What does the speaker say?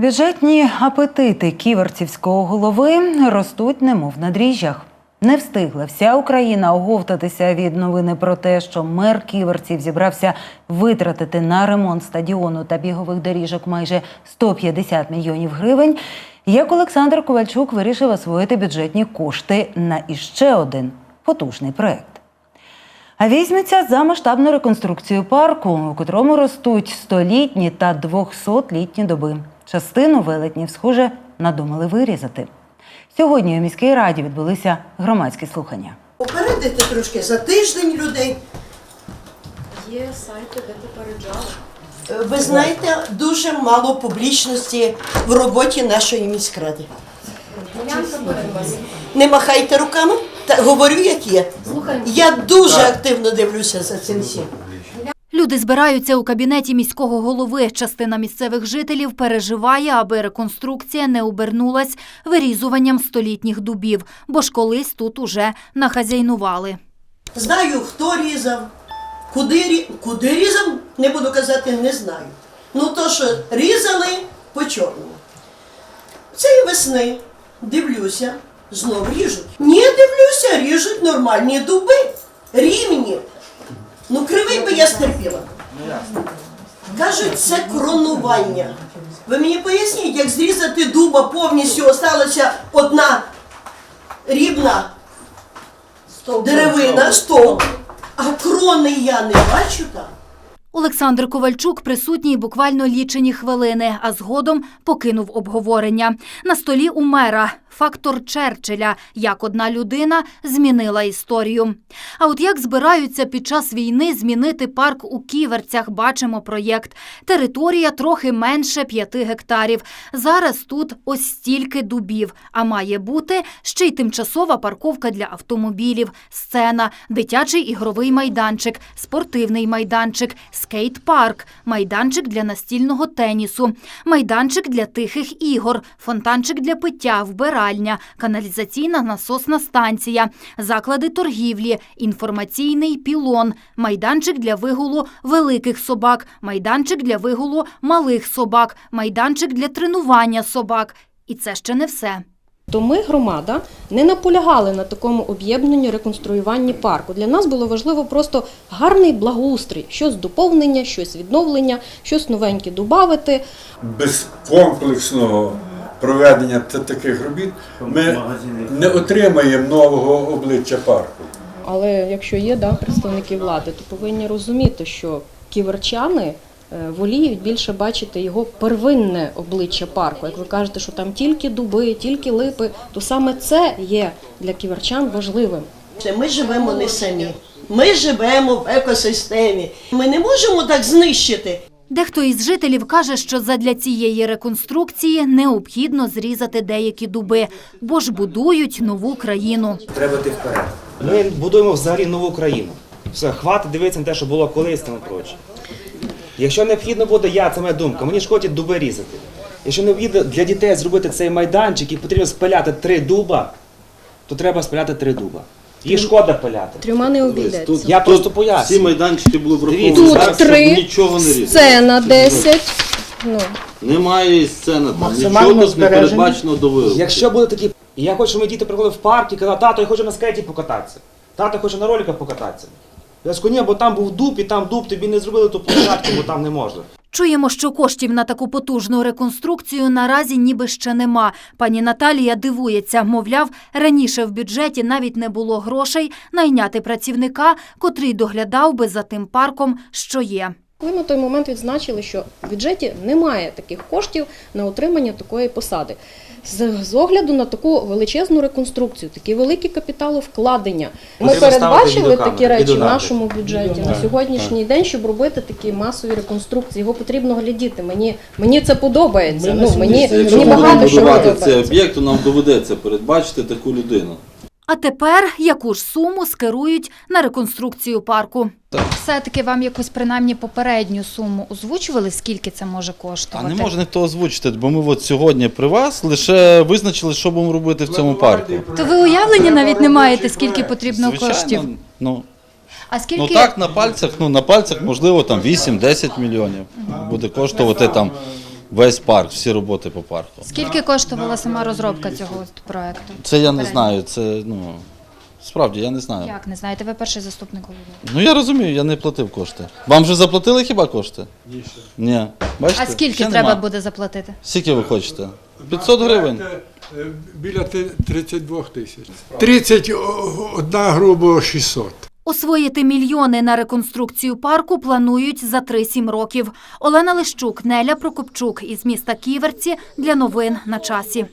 Бюджетні апетити ківерцівського голови ростуть немов на дріжджах. Не встигла вся Україна оговтатися від новини про те, що мер ківерців зібрався витратити на ремонт стадіону та бігових доріжок майже 150 мільйонів гривень. Як Олександр Ковальчук вирішив освоїти бюджетні кошти на іще один потужний проект. А візьметься за масштабну реконструкцію парку, у котрому ростуть столітні та двохсотлітні доби. Частину велетнів, схоже, надумали вирізати. Сьогодні у міській раді відбулися громадські слухання. Попередити трошки за тиждень людей. Є сайти, де попереджали. Е, Ви знаєте, дуже мало публічності в роботі нашої міськради. Не махайте руками, та говорю, як є. Я дуже активно дивлюся за цим всім. Люди збираються у кабінеті міського голови. Частина місцевих жителів переживає, аби реконструкція не обернулась вирізуванням столітніх дубів, бо ж колись тут уже нахазяйнували. Знаю, хто різав, куди, куди різав, не буду казати, не знаю. Ну то, що різали по чорному. Цієї весни дивлюся, знов ріжуть. Ні, дивлюся, ріжуть нормальні дуби, би я. Кажуть, це кронування. Ви мені поясніть, як зрізати дуба повністю осталася одна рівна деревина, стовп, а крони я не бачу там. Олександр Ковальчук присутній буквально лічені хвилини, а згодом покинув обговорення. На столі у мера фактор Черчилля, як одна людина змінила історію. А от як збираються під час війни змінити парк у Ківерцях, бачимо проєкт. Територія трохи менше п'яти гектарів. Зараз тут ось стільки дубів, а має бути ще й тимчасова парковка для автомобілів, сцена, дитячий ігровий майданчик, спортивний майданчик, скейт-парк, майданчик для настільного тенісу, майданчик для тихих ігор, фонтанчик для пиття, вбиральня, каналізаційна насосна станція, заклади торгівлі, інформаційний пілон, майданчик для вигулу великих собак, майданчик для вигулу малих собак, майданчик для тренування собак. І це ще не все. То ми, громада, не наполягали на такому об'єднанні реконструюванні парку. Для нас було важливо просто гарний благоустрій, щось доповнення, щось відновлення, щось новеньке додати. без комплексного проведення та- таких робіт ми не отримаємо нового обличчя парку. Але якщо є да, представники влади, то повинні розуміти, що ківерчани е, воліють більше бачити його первинне обличчя парку. Як ви кажете, що там тільки дуби, тільки липи, то саме це є для ківерчан важливим. Це Ми живемо не самі. Ми живемо в екосистемі. Ми не можемо так знищити. Дехто із жителів каже, що задля цієї реконструкції необхідно зрізати деякі дуби, бо ж будують нову країну. Треба йти вперед. Ми будуємо взагалі нову країну. Все, хватить дивитися на те, що було колись там і проче. Якщо необхідно буде, я, це моя думка, мені шкодять дуби різати. Якщо необхідно для дітей зробити цей майданчик і потрібно спиляти три дуба, то треба спиляти три дуба. Їх шкода пиляти. Трьома не обійдеться. Тут, Я тут просто пояснюю. Всі майданчики були враховані. Так, Тут щоб три, нічого не різати. сцена 10. Ну, Немає і сцени там. Максимально Нічого тут не збережені. передбачено до виробки. Якщо буде такі. І я хочу, щоб мої діти приходили в парк і казали, тато, я хочу на скейті покататися. Тато хоче на роликах покататися. Я скажу, ні, бо там був дуб, і там дуб, тобі не зробили ту площадку, бо там не можна. Чуємо, що коштів на таку потужну реконструкцію наразі ніби ще нема. Пані Наталія дивується, мовляв, раніше в бюджеті навіть не було грошей найняти працівника, котрий доглядав би за тим парком, що є. Ми на той момент відзначили, що в бюджеті немає таких коштів на отримання такої посади. З, з огляду на таку величезну реконструкцію, такі великі капіталовкладення. Ми передбачили такі речі в нашому бюджеті на сьогоднішній день, щоб робити такі масові реконструкції. Його потрібно глядіти. Мені, мені це подобається. Ну, мені, мені багато що будувати цей подобається. об'єкт, то нам доведеться передбачити таку людину. А тепер яку ж суму скерують на реконструкцію парку? Все-таки вам якусь принаймні попередню суму озвучували, скільки це може коштувати? А не може ніхто озвучити, бо ми от сьогодні при вас лише визначили, що будемо робити в цьому парку. То ви уявлення навіть не маєте, скільки потрібно Звичайно, коштів. Ну, А скільки ну так, на пальцях, ну на пальцях, можливо, там 8-10 мільйонів буде коштувати там весь парк, всі роботи по парку. Скільки коштувала сама розробка цього от проекту? Це я не знаю. Це ну справді я не знаю. Як не знаєте, ви перший заступник голови. Ну я розумію, я не платив кошти. Вам вже заплатили хіба кошти? Ні. Ні. Бачите? А скільки Ще треба нема. буде заплатити? Скільки ви хочете? 500 гривень. Е, Біля ти- 32 тисяч. 31 грубо 600. Освоїти мільйони на реконструкцію парку планують за 3-7 років. Олена Лищук, Неля Прокопчук із міста Ківерці для новин на часі.